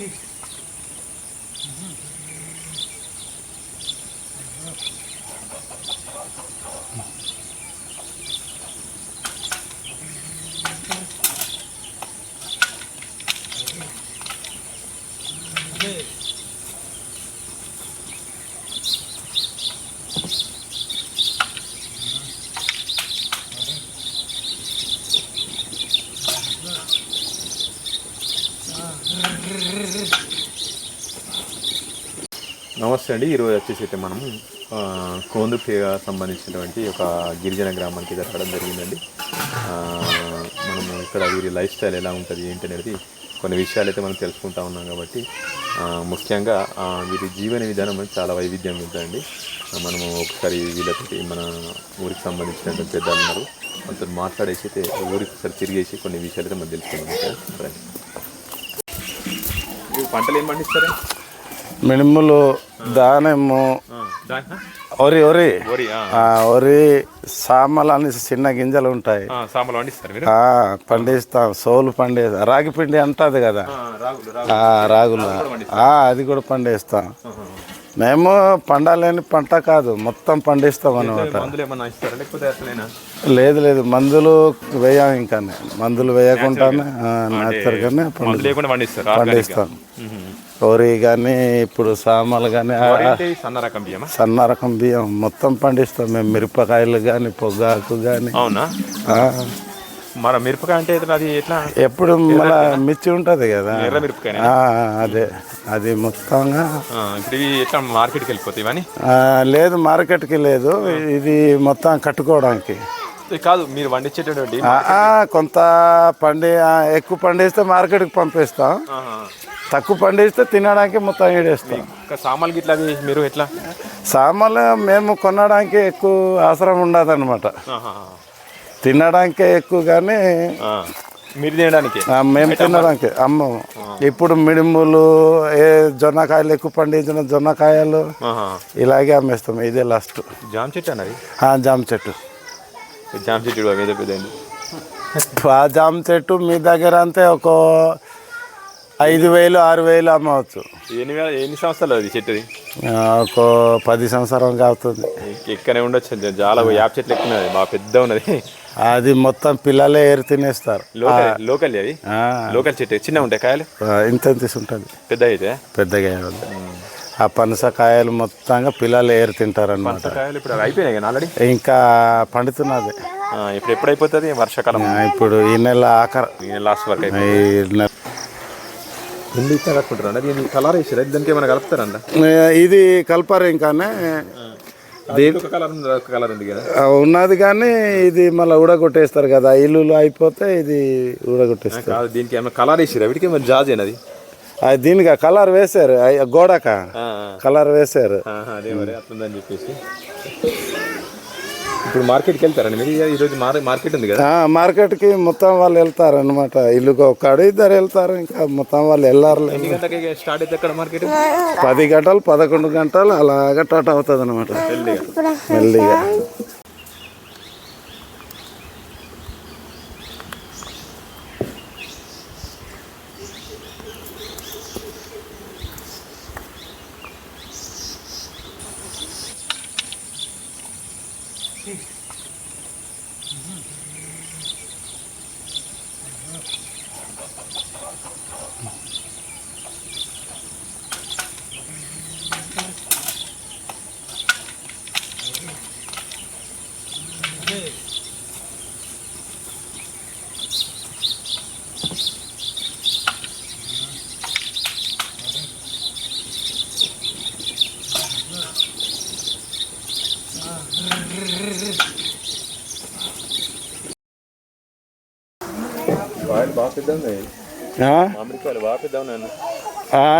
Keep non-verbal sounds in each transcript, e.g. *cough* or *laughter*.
Okay. Mm-hmm. నమస్తే అండి. ఈరోజు వచ్చేసి అయితే మనం కోందుపేగ సంబంధించినటువంటి ఒక గిరిజన గ్రామానికి జరగడం జరిగిందండి. మనం మనము ఇక్కడ వీరి లైఫ్ స్టైల్ ఎలా ఉంటుంది ఏంటి అనేది కొన్ని విషయాలు అయితే మనం తెలుసుకుంటా ఉన్నాం కాబట్టి ముఖ్యంగా వీరి జీవన విధానం అనేది చాలా వైవిధ్యం ఉంటుందండి మనము ఒకసారి వీళ్ళతో మన ఊరికి సంబంధించినటువంటి పెద్దలు ఉన్నారు వాళ్ళతో మాట్లాడేసి అయితే ఊరికి ఒకసారి తిరిగేసి కొన్ని విషయాలు అయితే మనం తెలుసుకుందాం. పంటలు ఏం పండిస్తారా మినుములు దానిమ్ము దాని వరి వరి వరి సామలు అని చిన్న గింజలు ఉంటాయి. పండిస్తాం. సోలు పండిస్తాం రాగి పిండి అంటది కదా. రాగులు అది కూడా పండిస్తాం. మేము పండాలేని పంట కాదు. మొత్తం పండిస్తాం అనమాట లేదు లేదు. మందులు వేయం ఇంకా మందులు వేయకుండానే పండిస్తాం. వరి కానీ ఇప్పుడు సామలు కానీ సన్న రకం బియ్యమా? సన్న రకం బియ్యం మొత్తం పండిస్తాం మేము. మిరపకాయలు కానీ పొగాకు కానీ అవునా? మరి మిరపకాయ అంటే అది ఎట్లా? ఎప్పుడు మళ్ళా మిర్చి ఉంటుంది కదా. ఎర్ర మిరపకాయ అదే. అది మొత్తంగా ఇప్పుడు ఇవి ఎట్లా మార్కెట్కి వెళ్ళిపోతాయి లేదు మార్కెట్కి లేదు. ఇది మొత్తం కట్టుకోవడానికి. కాదు మీరు పండించేటటువంటి కొంత పండి ఎక్కువ పండిస్తే మార్కెట్కి పంపిస్తాం. తక్కువ పండిస్తే తినడానికి మొత్తం ఈడేస్తాం ఇంకా సామాన్లు గిట్లా మీరు ఎట్లా? సామాన్లు మేము కొనడానికి ఎక్కువ అవసరం ఉండదు అనమాట. తినడానికే ఎక్కువ కానీ. మీరు తినడానికి? మేము తినడానికి. అమ్మము ఇప్పుడు మిడిములు ఏ జొన్నకాయలు ఎక్కువ పండించిన జొన్నకాయలు. ఇలాగే అమ్మేస్తాం. ఇదే లాస్ట్ జామ చెట్టు అన్నది? జామ చెట్టు. జామ చెట్టు మీద పెద్ద ఆ జామ చెట్టు మీ దగ్గర అంతే ఒక ఐదు వేలు ఆరు వేలు అమ్మవచ్చు. ఎన్ని వేల ఎన్ని సంవత్సరాలు అది చెట్టుది? ఆ, ఒక పది సంవత్సరం అవుతుంది ఎక్కనే ఉండొచ్చు చాలా యాప్ చెట్లు ఎక్కువ ఉన్నది బాగా పెద్ద ఉన్నది. అది మొత్తం పిల్లలే ఏరు తినేస్తారు. లోకల్ లోకల్ అది? ఆ, లోకల్ చెట్టు చిన్న ఉంటాయి కాయలు? ఆ, ఇంత ఉంటుంది పెద్ద అయితే? పెద్దగా ఉంది. ఆ పనసకాయలు మొత్తంగా పిల్లలు ఏరు తింటారు అనమాట కాయలు ఇప్పుడు అవి అయిపోయినాయి కదా ఆల్రెడీ? ఇంకా పండుతున్నది. ఇప్పుడు ఎప్పుడు అయిపోతుంది వర్షాకాలం. ఆ, ఇప్పుడు ఈ నెల ఆఖరి. లాస్ట్ వరకు అయిపోయింది ఈ నెల ఇట్లా కట్టుకుంటారండి కలర్ వేసారు? దానికి ఏమైనా కలుపుతారంట ఇది కలపరు ఒక కలర్ ఉంది కదా. ఉన్నది కానీ ఇది మళ్ళీ ఊడగొట్టేస్తారు కదా. ఇల్లులు అయిపోతే ఇది ఊడగొట్టేస్తారు. దీనికి ఏమైనా కలర్ వేసారు? వీటికి జాజ్ అయినది అది? దీనికి? కలర్ వేశారు. గోడక? కలర్ వేశారు. అదే మరి అట్లుందని చెప్పేసి. ఇప్పుడు మార్కెట్కి వెళ్తారండి. మీరు ఈరోజు మార్- మార్కెట్ ఉంది కదా. మార్కెట్కి మొత్తం వాళ్ళు వెళ్తారు అనమాట ఇల్లుకి ఒక్కడు ఇద్దరు వెళ్తారు ఇంకా మొత్తం వాళ్ళు వెళ్ళారు. స్టార్ట్ అయితే అక్కడ మార్కెట్? పది గంటలు పదకొండు గంటలు అలాగ టట్ అవుతుంది అనమాట మెల్లిగా.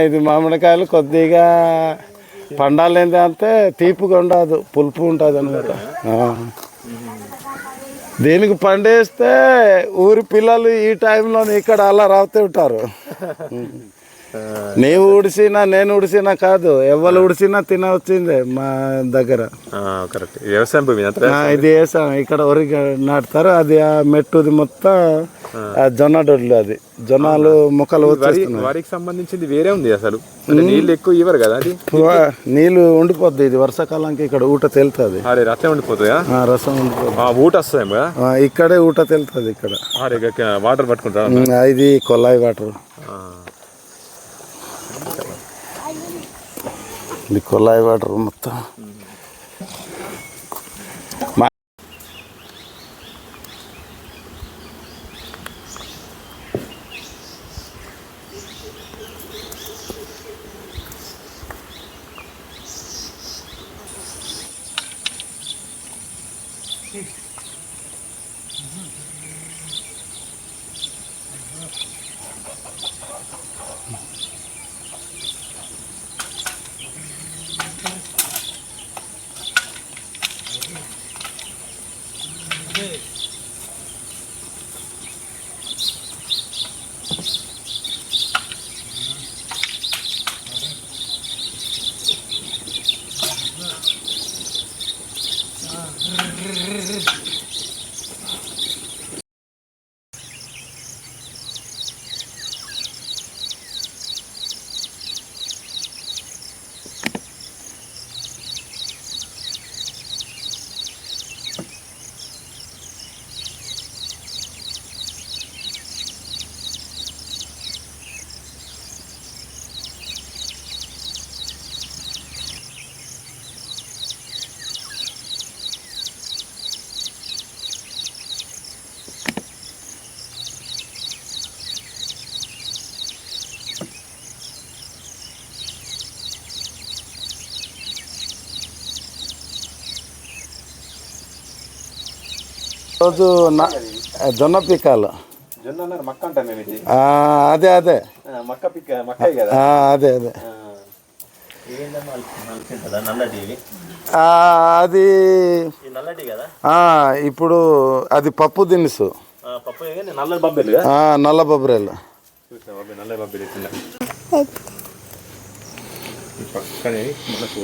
ఇది మామిడికాయలు కొద్దిగా పండాలి అంటే తీపిగా ఉండదు పులుపు ఉంటుంది అనమాట దీనికి పండేస్తే ఊరి పిల్లలు ఈ టైంలో ఇక్కడ అలా రావుతూ ఉంటారు. *laughs* నీవు ఉడిసినా నేను ఉడిసినా కాదు. ఎవరు ఉడిసినా తినవచ్చిందే మా దగ్గర. కరెక్ట్ వ్యవసాయం భూమి ఇది వేసాం ఇక్కడ వరి నాటుతారు. అది ఆ మెట్టుది మొత్తం జొన్న దొడ్లు అది. జొన్నలు మొక్కలు వరికి సంబంధించింది వేరే ఉంది అసలు. నీళ్ళు ఎక్కువ ఇవ్వరు కదా అది? నీళ్ళు ఉండిపోద్ది. ఇది వర్షాకాలానికి ఇక్కడ ఊట తేలుతుంది. అరే అట్లే ఉండిపోతుందా? రసం ఉండిపోద్ది. ఆ, ఊట ఆ, ఇక్కడే ఊట తేలుతుంది ఇక్కడ. వాటర్ పట్టుకుంటా ఇది కొల్లాయి వాటర్. ఇది కుళాయి వాటర్ మొత్తం రోజు నా జొన్న ఆ, అదే అదే. మక్క పిక్క మక్కాయి కదా? ఆ, అదే అదే. అది? ఈ నల్లటి కదా? ఆ, ఇప్పుడు అది పప్పు దినుసు. పప్పు నల్ల బబ్బెలు ఆ, నల్ల బొబ్బరేలు చూసిన బాబు నల్ల బబ్బెలు ఇట్లా ఈ పక్కనే మనకు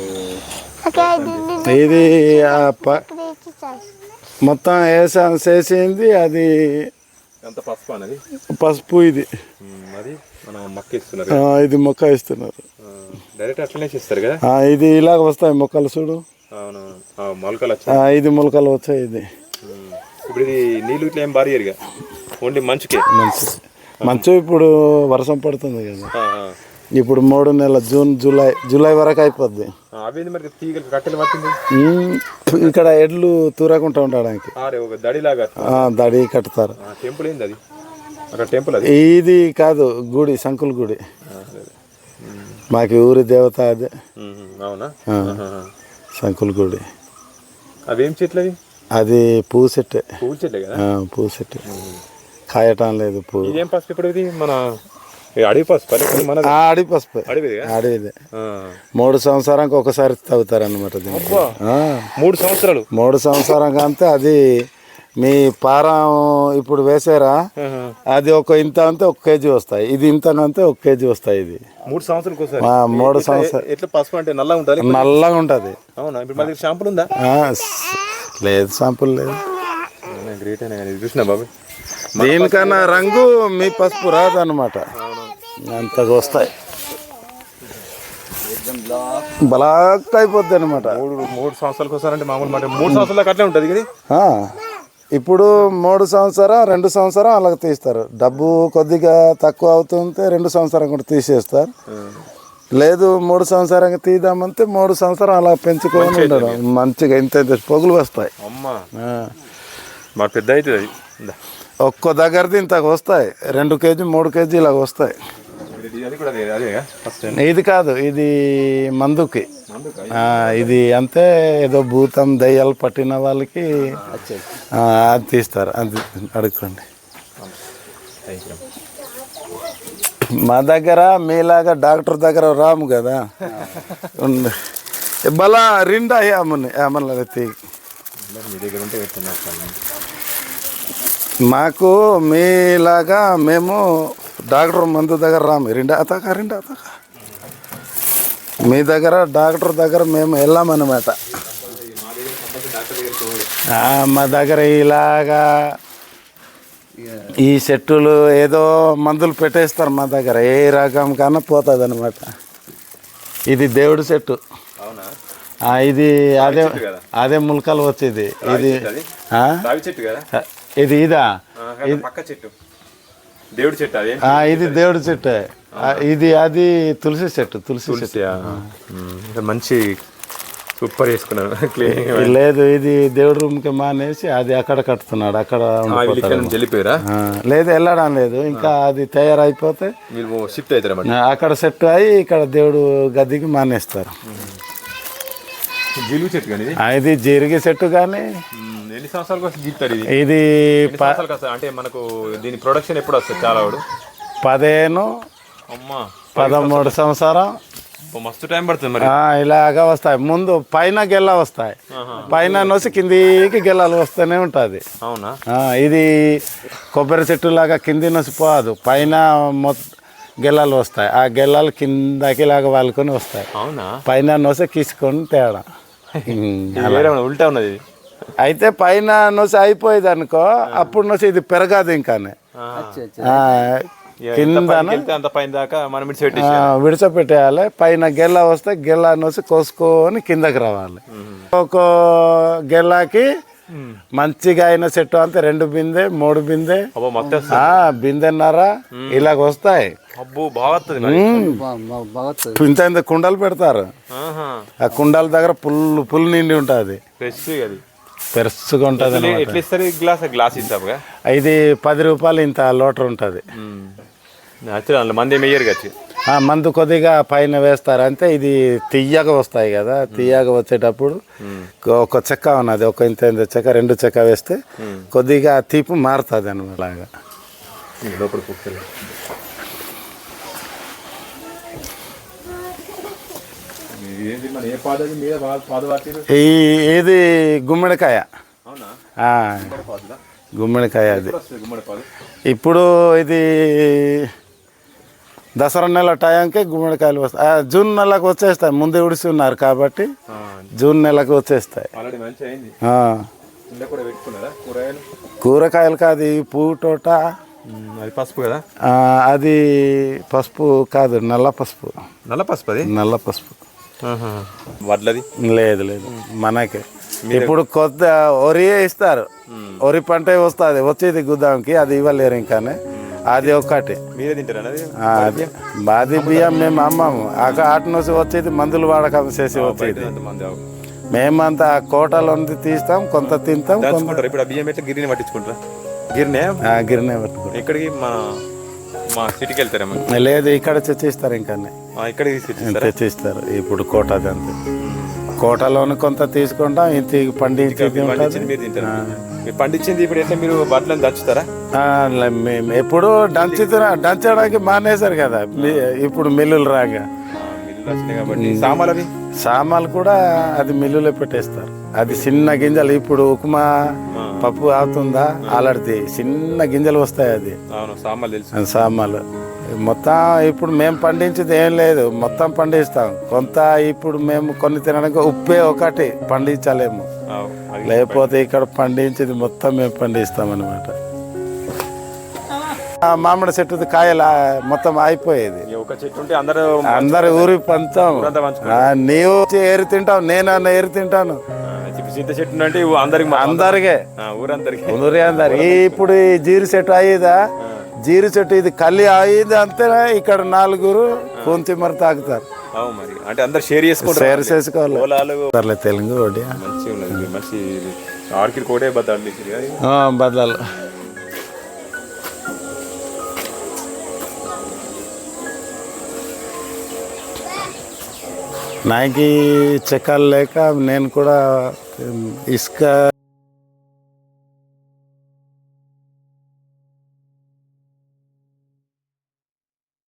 ఇది మొత్తం వేసా చేసింది అది ఎంత పసుపు అనేది? పసుపు ఇది. అది మనం మక్క ఇస్తున్నారు ఆ, ఇది మొక్క ఇస్తున్నారు డైరెక్ట్ అట్లనే చేస్తారు కదా? ఆ, ఇది ఇలాగ వస్తాయి మొక్కలు చూడు. అవును ఆ, మొలకలు వచ్చి ఆ, ఇది మొలకలు వచ్చాయి ఇది. ఇప్పుడు ఇది నీళ్ళు ఇట్లా ఏం ఓన్లీ మంచుకే? మంచి. మంచు ఇప్పుడు వర్షం పడుతుంది కదా. ఇప్పుడు మూడు నెలల జూన్ జూలై జూలై వరకు అయిపోద్ది. ఇక్కడ ఎడ్లు తూరకుంటూ ఉండడానికి దడి కట్టుతారు. అది? అది? ఇది కాదు గుడి సంకుల గుడి. అదే, అదే. మాకు ఊరి దేవత అదే. సంకుల గుడి. అవేం చెట్లు అవి? అది పువ్వు చెట్టే. పువ్వుల చెట్లే కదా? పువ్వు చెట్టు. కాయటం లేదు పువ్వు. ఇదేం పసుపు ఇప్పుడు ఇది? మన అడవి పసుపు అడవి పసుపు. అడవిది మూడు సంవత్సరానికి ఒకసారి తవ్వుతారు అనమాట మూడు సంవత్సరాలు? మూడు సంవత్సరానికి అంతే అది మీ పారం ఇప్పుడు వేసారా. అది ఒక ఇంత అంతే ఒక కేజీ వస్తాయి. ఇది ఇంత అంతే ఒక కేజీ వస్తాయి ఇది. మూడు సంవత్సరాలకు ఆ, మూడు సంవత్సరాలు ఎట్లా పసుపు అంటే నల్లగా ఉంటుంది నల్లగా ఉంటుంది. అవునా? ఇప్పుడు షాంపుల్ ఉందా? లేదు శాంపుల్ లేదు గ్రేట్ అయినా కానీ చూసిన బాబు? దీనికన్నా రంగు మీ పసుపు రాదు అంతగా వస్తాయి. బ్లాక్ అయిపోద్ది అనమాట మూడు మూడు సంవత్సరాలకు అంటే మామూలు మాట. మూడు సంవత్సరాలకు అట్లే ఉంటుంది ఇది ఇప్పుడు మూడు సంవత్సరం రెండు సంవత్సరం అలాగ తీస్తారు. డబ్బు కొద్దిగా తక్కువ అవుతుంటే రెండు సంవత్సరం కూడా తీసేస్తారు. లేదు మూడు సంవత్సరానికి తీద్దామంటే మూడు సంవత్సరం అలా పెంచుకొని ఉండడం. మంచిగా ఇంత ఇంత పొగులు వస్తాయి. మా పెద్ద అవుతుంది. ఒక్కో దగ్గరది ఇంత వస్తాయి. రెండు కేజీ మూడు కేజీ ఇలాగ వస్తాయి. ఇది- కాదు ఇది మందుకి. ఇది అంతే ఏదో భూతం దయ్యాలు పట్టిన వాళ్ళకి అది తీస్తారు. అది అడుక్కోండి. మా దగ్గర మీలాగా డాక్టర్ దగ్గర రాము కదా. బలా రిండా ఏమని ఏమన్నా మాకు మీలాగా మేము డాక్టర్ మందు దగ్గర రా రెండా అతాక రెండా అతాక మీ దగ్గర డాక్టర్ దగ్గర మేము వెళ్ళామన్నమాట మా దగ్గర ఇలాగా ఈ చెట్టులు ఏదో మందులు పెట్టేస్తారు మా దగ్గర. ఏ రకం కన్నా పోతుంది అనమాట ఇది దేవుడి చెట్టు. ఇది అదే. అదే ములకలు వచ్చేది. ఇది ఇది ఇదా పక్క చెట్టు. దేవుడి చెట్టు అది? ఆ, ఇది దేవుడి చెట్టు. ఇది అది తులసి చెట్టు తులసి చెట్టు. మంచి సూపర్ చేసుకున్నాను క్లీనింగ్ *laughs* లేదు ఇది దేవుడి రూమ్కి మానేసి అది అక్కడ కట్టుతున్నాడు అక్కడ వెళ్ళిపోయారా? లేదు వెళ్ళడం లేదు. ఇంకా అది తయారైపోతే షిఫ్ట్ అవుతారా అక్కడ సెట్ అయ్యి ఇక్కడ దేవుడు గదికి మానేస్తారు. జిలుగు చెట్టు కానీ ఇది? ఇది జీరిగి చెట్టు కానీ. ఎన్ని ఇది? ఇది సంవత్సరాలకు వస్తుంది? అంటే మనకు దీని ప్రొడక్షన్ ఎప్పుడు వస్తుంది చాలా వాడు పదిహేను అమ్మా పదమూడు సంవత్సరం. మస్తు టైం పడుతుంది మరి. ఇలాగా వస్తాయి. ముందు పైన గెల్ల వస్తాయి. పైన నొసి కిందికి గెల్లలు వస్తూనే ఉంటుంది. అవునా? ఇది కొబ్బరి చెట్టు లాగా కింది నొసి పోదు. పైన మొ గెల్లలు వస్తాయి. ఆ గెల్లలు కిందకి లాగా వాళ్ళకొని వస్తాయి. అవునా? పైన నొస కీసుకొని తేడా. ఉల్టా ఉన్నది. అయితే పైన నొసి అయిపోయేది అనుకో అప్పుడు నొసి ఇది పెరగదు ఇంకానే. కింద పైన దాకా మనం విడిచిపెట్టేయాలి. పైన గెల్ల వస్తే గెల్ల నొసి కోసుకొని కిందకి రావాలి. ఒక గెల్లకి మంచిగా అయిన చెట్టు అంతే రెండు బిందె మూడు బిందె. బిందెన్నర? ఇలాగ వస్తాయి. ఇంత ఇంత కుండలు పెడతారు. ఆహా. ఆ కుండల దగ్గర పుల్ పుల్ నిండి ఉంటుంది. పెరుసుగా ఉంటుంది గ్లాస్? గ్లాస్ ఇది పది రూపాయలు ఇంత లోటర్ ఉంటుంది. మంది కచ్చి ఆ మందు కొద్దిగా పైన వేస్తారు అంటే ఇది తీయగా వస్తాయి కదా తీయగా వచ్చేటప్పుడు ఒక చెక్క ఉన్నది ఒక ఇంత ఇంత చెక్క రెండు చెక్క వేస్తే కొద్దిగా తీపి మారుతుంది అనమాట అలాగా. ఈ ఇది గుమ్మడికాయ? గుమ్మడికాయ అది. ఇప్పుడు ఇది దసరా నెల టైంకి గుమ్మడికాయలు వస్తాయి. జూన్ నెలకు వచ్చేస్తాయి. ముందే ఉడిసి ఉన్నారు కాబట్టి జూన్ నెలకు వచ్చేస్తాయి. కూరగాయలు? కాదు పువ్వు తోట అది పసుపు కదా? అది పసుపు కాదు నల్ల పసుపు. నల్ల పసుపు అది? నల్ల పసుపు. వడ్లది? లేదు లేదు. మనకే. ఇప్పుడు కొత్త వరియే ఇస్తారు. వరి పంట వస్తుంది. వచ్చేది గుద్దాంకి అది ఇవ్వలేరు ఇంకానే. అది ఒకటి మీరే తింటారా ఆ, బాది బియ్యం మేము అమ్మాము. అక్కడ ఆట నుంచి వచ్చేది మందులు వాడకం చేసి వచ్చేది. మేమంతా కోటలో ఉంది తీస్తాం కొంత తింటాం ఇప్పుడు ఆ బియ్యం ఎట్లా గిరిని పట్టించుకుంటారా? గిరినే ఆ, గిరినే పట్టుకుంటాం. మన మా సిటీకి వెళ్తారేమో లేదు ఇక్కడ తెచ్చిస్తారు ఆ, ఇక్కడికి తీసుకొచ్చిస్తారా తెచ్చిస్తారు. ఇప్పుడు కోట అంతే. కోటలోని కొంత తీసుకుంటాం ఇంటి పండించేది ఉంటుంది. పండించింది మీరు తింటారు. మీరు పండించింది ఇప్పుడు ఎట్లా మీరు బట్టలను దంచుతారా? ఆ, లే- మేము ఎప్పుడు డంచి డంచడానికి మానేశారు కదా మీ- ఇప్పుడు మిల్లులు రాగా మిల్లులు వచ్చినాయి కాబట్టి. సామాన్లు అవి? సామాన్లు కూడా అది మిల్లులో పెట్టేస్తారు. అది చిన్న గింజలు ఇప్పుడు ఉప్మా పప్పు అవుతుందా అలాంటిది చిన్న గింజలు వస్తాయి అది. అవును సామాన్లు తెలుసు. అది సామాన్లు. మొత్తం ఇప్పుడు మేము పండించేది ఏం లేదు. మొత్తం పండిస్తాం. కొంత ఇప్పుడు మేము కొన్ని తినడానికి ఉప్పే ఒకటి పండించలేము. లేకపోతే ఇక్కడ పండించేది మొత్తం మేము పండిస్తాం అనమాట మామిడి చెట్టుది కాయలు మొత్తం అయిపోయేది చెట్టు అందరూ అందరు ఊరి పంచాం నీవు ఏరి తింటావు నేను అన్న ఏరి తింటాను. చింత చెట్టు అంటే అందరికి అందరిగే ఊరందరికి. ఊరి అందరు. ఈ ఇప్పుడు జీరి చెట్టు అయ్యేదా? జీరి చెట్టు ఇది కల్లి అయ్యింది అంతేనా ఇక్కడ నలుగురు కొంతి మరి తాగుతారు. మరి. అంటే అందరు షేర్ చేసుకుంటారు షేర్ చేసుకోవాలి. తెలుగు ఒకటి. మంచి బదలాలు నాకు చెక్కలు లేక నేను కూడా ఇసుక